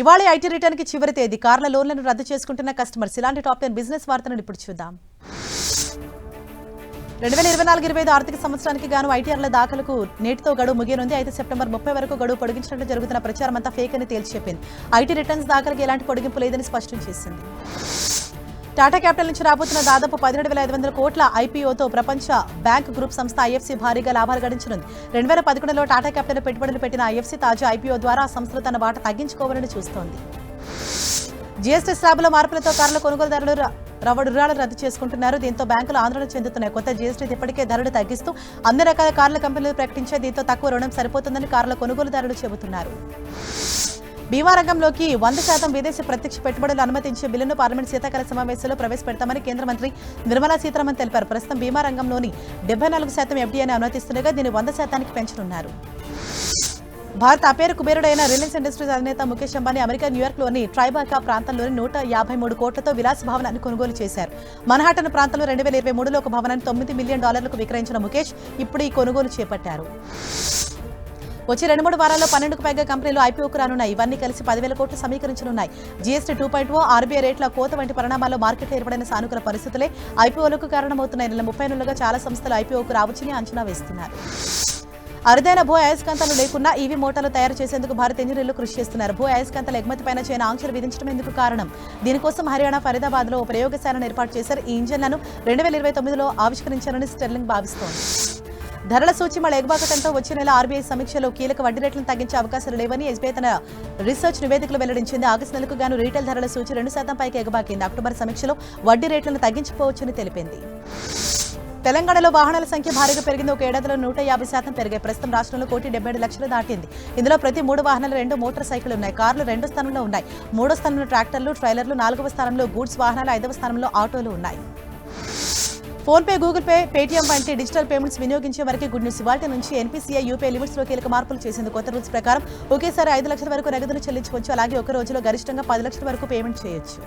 ఇవాళ ఐటీ రిటర్న్కి చివరి తేదీ. కార్ల లోన్లను రద్దు చేసుకుంటున్న కస్టమర్స్ ఇలాంటి టాప్ టెన్ బిజినెస్ వార్తలను ఇప్పుడు చూద్దాం. రెండు వేల ఇరవై నాలుగు ఇరవై ఐదు ఆర్థిక సంవత్సరానికి గాను ఐటీఆర్ల దాఖలకు నేటితో గడువు ముగియనుంది. అయితే సెప్టెంబర్ ముప్పై వరకు గడువు పొడిగించినట్లు జరుగుతున్న ప్రచారం అంతా ఫేక్ అని తేల్చి చెప్పింది. ఐటీ రిటర్న్స్ దాఖలకు ఎలాంటి పొడిగింపు లేదని స్పష్టం చేసింది. టాటా క్యాపిటల్ నుంచి రాబోతున్న దాదాపు పదిహేడు వేల ఐదు వందల కోట్ల ఐపీఓతో ప్రపంచ బ్యాంక్ గ్రూప్ సంస్థ ఐఎఫ్సీ భారీగా లాభాలు గడించనుంది. రెండు వేల పదకొండులో టాటా క్యాపిటల్ పెట్టుబడులు పెట్టిన ఐఎఫ్సీ తాజా ఐపీఓ ద్వారా సంస్థలు తన బాట తగ్గించుకోవాలని చూస్తోంది. జీఎస్టీ స్లాబుల మార్పులతో కార్ల కొనుగోలుదారులు రవడు రుణాలు రద్దు చేసుకుంటున్నారు. దీంతో బ్యాంకులు ఆందోళన చెందుతున్నాయి. కొత్త జీఎస్టీ ఇప్పటికే ధరలు తగ్గిస్తూ అన్ని రకాల కార్ల కంపెనీలు ప్రకటించే దీంతో తక్కువ రుణం సరిపోతుందని కార్ల కొనుగోలుదారులు చెబుతున్నారు. బీమా రంగంలోకి వంద శాతం విదేశీ ప్రత్యక్ష పెట్టుబడులు అనుమతించే బిల్లును పార్లమెంట్ శీతాకాల సమావేశంలో ప్రవేశపెడతామని కేంద్ర మంత్రి నిర్మలా సీతారామన్ తెలిపారు. ప్రస్తుతం బీమా రంగంలోని డెబ్బై నాలుగు శాతం ఎఫ్డీఐని అనుమతిస్తుండగా దీన్ని వంద శాతానికి పెంచనున్నారు. భారత అపేరు కుబేరుడైన రిలయన్స్ ఇండస్ట్రీస్ అధినేత ముఖేష్ అంబానీ అమెరికా న్యూయార్క్లోని ట్రైబాకా ప్రాంతంలోని నూట యాభై మూడు కోట్లతో విలాస్ భవనాన్ని కొనుగోలు చేశారు. మన్హాటన్ ప్రాంతంలో రెండు వేల ఇరవై మూడులో ఒక భవనాన్ని తొమ్మిది మిలియన్ డాలర్లకు విక్రయించిన ముఖేష్ ఇప్పుడు ఈ కొనుగోలు చేపట్టారు. వచ్చే రెండు మూడు వారాల్లో పన్నెండుకు పైగా కంపెనీలు ఐపీఓకు రానున్నాయి. ఇవన్నీ కలిసి పదివేల కోట్లు సమీకరించనున్నాయి. జీఎస్టీ టూ పాయింట్ ఓ ఆర్బీఐ రేట్ల కోత వంటి పరిణామాల్లో మార్కెట్లో ఏర్పడిన సానుకూల పరిస్థితులే ఐపీఓలకు కారణమవుతున్నాయి. నెల ముప్పై నెలలుగా చాలా సంస్థలు ఐపీఓకు రావచ్చని అంచనా వేస్తున్నారు. అరుదైన భూ అయస్కాంతాలు లేకుండా ఈవీ మోటార్లు తయారు చేసేందుకు భారత ఇంజనీర్లు కృషి చేస్తున్నారు. భూ అయస్కాంతాల ఎగుమతిపైన చైనా ఆంక్షలు విధించడం ఎందుకు కారణం? దీనికోసం హర్యానా ఫరీదాబాద్లో ఓ ప్రయోగశాలను ఏర్పాటు చేశారు. ఈ ఇంజన్లను రెండు వేల ఇరవై తొమ్మిదిలో ఆవిష్కరించారని స్టెర్లింగ్ భావిస్తోంది. ధరల సూచి ఎగబాకటంతో వచ్చే నెల ఆర్బీఐ సమీక్షలో కీలక వడ్డీ రేట్లను తగ్గించే అవకాశాలు లేవని ఎస్బీఐ తన రీసెర్చ్ నివేదికలు వెల్లడించింది. ఆగస్టు నెలకు గాను రీటైల్ ధరల సూచి రెండు శాతం పైకి ఎగబాకింది. అక్టోబర్ సమీక్షలో వడ్డీ రేట్లను తగ్గించుకోవచ్చని తెలిపింది. తెలంగాణలో వాహనాల సంఖ్య భారీగా పెరిగింది. ఒక ఏడాదిలో నూట యాభై శాతం పెరిగాయి. ప్రస్తుతం రాష్ట్రంలో కోటి డెబ్బై ఏడు లక్షలు దాటింది. ఇందులో ప్రతి మూడు వాహనాలు రెండు మోటార్ సైకిల్ ఉన్నాయి. కార్లు రెండో స్థానంలో ఉన్నాయి. మూడో స్థానంలో ట్రాక్టర్లు ట్రైలర్లు నాలుగవ స్థానంలో గూడ్స్ వాహనాలు ఐదవ స్థానంలో ఆటోలు ఉన్నాయి. ఫోన్పే గూగుల్ పే పేటీఎం వంటి డిజిటల్ పేమెంట్స్ వినియోగించే వరకు గుడ్ న్యూస్. ఇవాటి నుంచి ఎన్పీసీఐ యూపీఐ లిమిట్స్లో కీలక మార్పులు చేసింది కొత్త రూల్స్ ప్రకారం. ఒకేసారి ఐదు లక్షల వరకు నగదును చెల్లించవచ్చు. అలాగే ఒక రోజులో గరిష్టంగా పది లక్షల వరకు పేమెంట్ చేయొచ్చు.